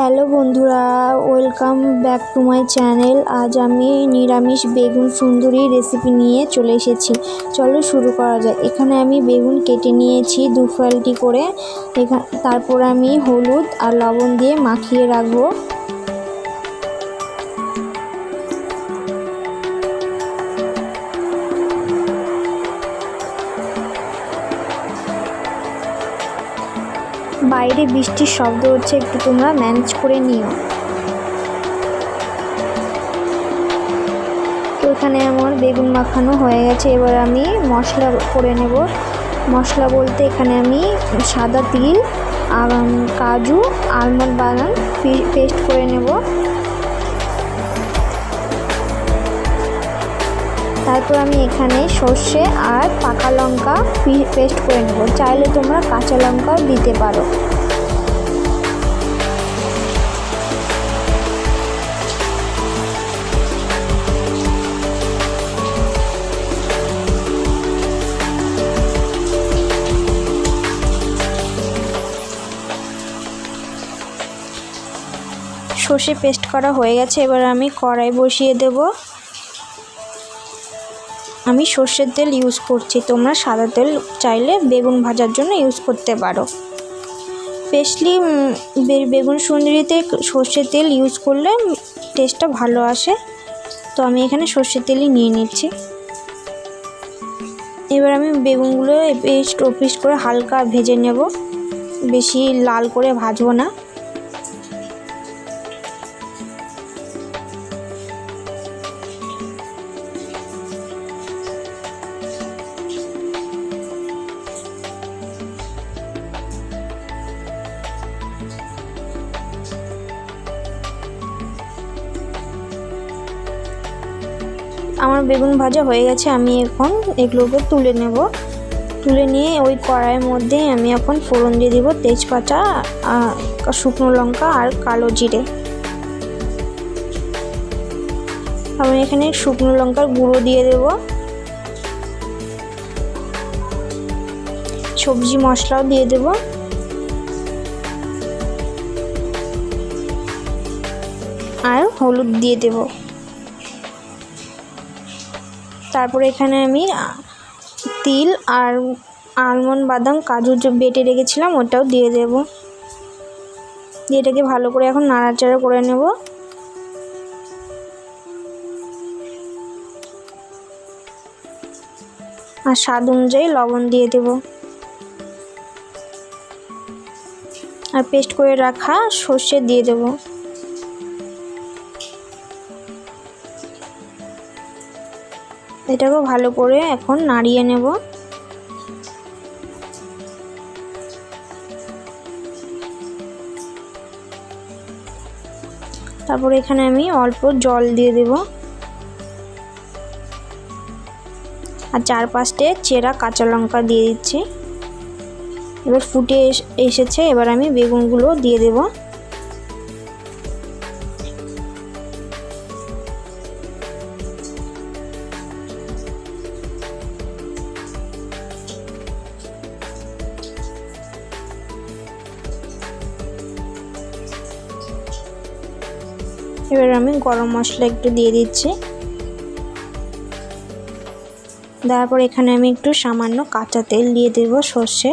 Hello বন্ধুরা, welcome back to my channel. আজ আমি নিরামিষ বেগুন সুন্দরী রেসিপি নিয়ে চলে এসেছি। চলো শুরু করা যায় এখানে আমি বেগুন কেটে নিয়েছি দু ফালটি করে। এখান তারপর আমি হলুদ আর লবণ দিয়ে মাখিয়ে রাখব। বাইরে বৃষ্টির শব্দ হচ্ছে, একটু তোমরা ম্যানেজ করে নিও। তো এখানে আমার বেগুন মাখানো হয়ে গেছে, এবার আমি মশলা করে নেব। মশলা বলতে এখানে আমি সাদা তিল কাজু আলমন্ড বাদাম পেস্ট করে নেব। তারপর আমি এখানে সর্ষে আর পাকা লঙ্কা পেস্ট করে নেব। চাইলে তোমরা কাঁচা লঙ্কাও দিতে পারো। সর্ষে পেস্ট করা হয়ে গেছে। এবার আমি কড়াই বসিয়ে দেবো। আমি সর্ষের তেল ইউজ করছি। তোমরা সাদা তেল চাইলে বেগুন ভাজার জন্য ইউজ করতে পারো। স্পেশালি বেগুন সুন্দরীতে সর্ষের তেল ইউজ করলে টেস্টটা ভালো আসে। তো আমি এখানে সর্ষের তেলই নিয়ে নিচ্ছি। এবার আমি বেগুনগুলো পেস্ট ওপিস্ট করে হালকা ভেজে নেব। বেশি লাল করে ভাজবো না। আমার বেগুন ভাজা হয়ে গেছে, আমি এখন এগুলোকে তুলে নেব। তুলে নিয়ে ওই কড়াইয়ের মধ্যে আমি এখন ফোড়ন দিয়ে দিব তেজপাতা শুকনো লঙ্কা আর কালো জিরে। আমি এখানে শুকনো লঙ্কার গুঁড়ো দিয়ে দেব। সবজি মশলাও দিয়ে দেব। আর হলুদ দিয়ে দেবো। তারপরে এখানে আমি তিল আর আলমন্ড বাদাম কাজু যে বেটে রেখেছিলাম ওটাও দিয়ে দেব। দিয়ে এটাকে ভালো করে এখন নাড়াচাড়া করে নেব। আর স্বাদ অনুযায়ী লবণ দিয়ে দেব। আর পেস্ট করে রাখা সর্ষে দিয়ে দেবো। এটাকেও ভালো করে এখন নাড়িয়ে নেব। তারপর এখানে আমি অল্প জল দিয়ে দেব। আর চার পাঁচটে চেরা কাঁচা লঙ্কা দিয়ে দিচ্ছি। এবার ফুটে এসেছে, এবার আমি বেগুনগুলো দিয়ে দেবো। এবার আমি গরম মশলা একটু দিয়ে দিচ্ছি। দেওয়ার পর এখানে আমি একটু সামান্য কাঁচা তেল দিয়ে দেব সর্ষে।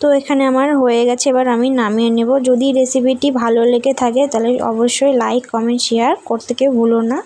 তো এখানে আমার হয়ে গেছে, এবার আমি নামিয়ে নেব। যদি রেসিপিটি ভালো লেগে থাকে তাহলে অবশ্যই লাইক কমেন্ট শেয়ার করতে কেউ ভুলো না।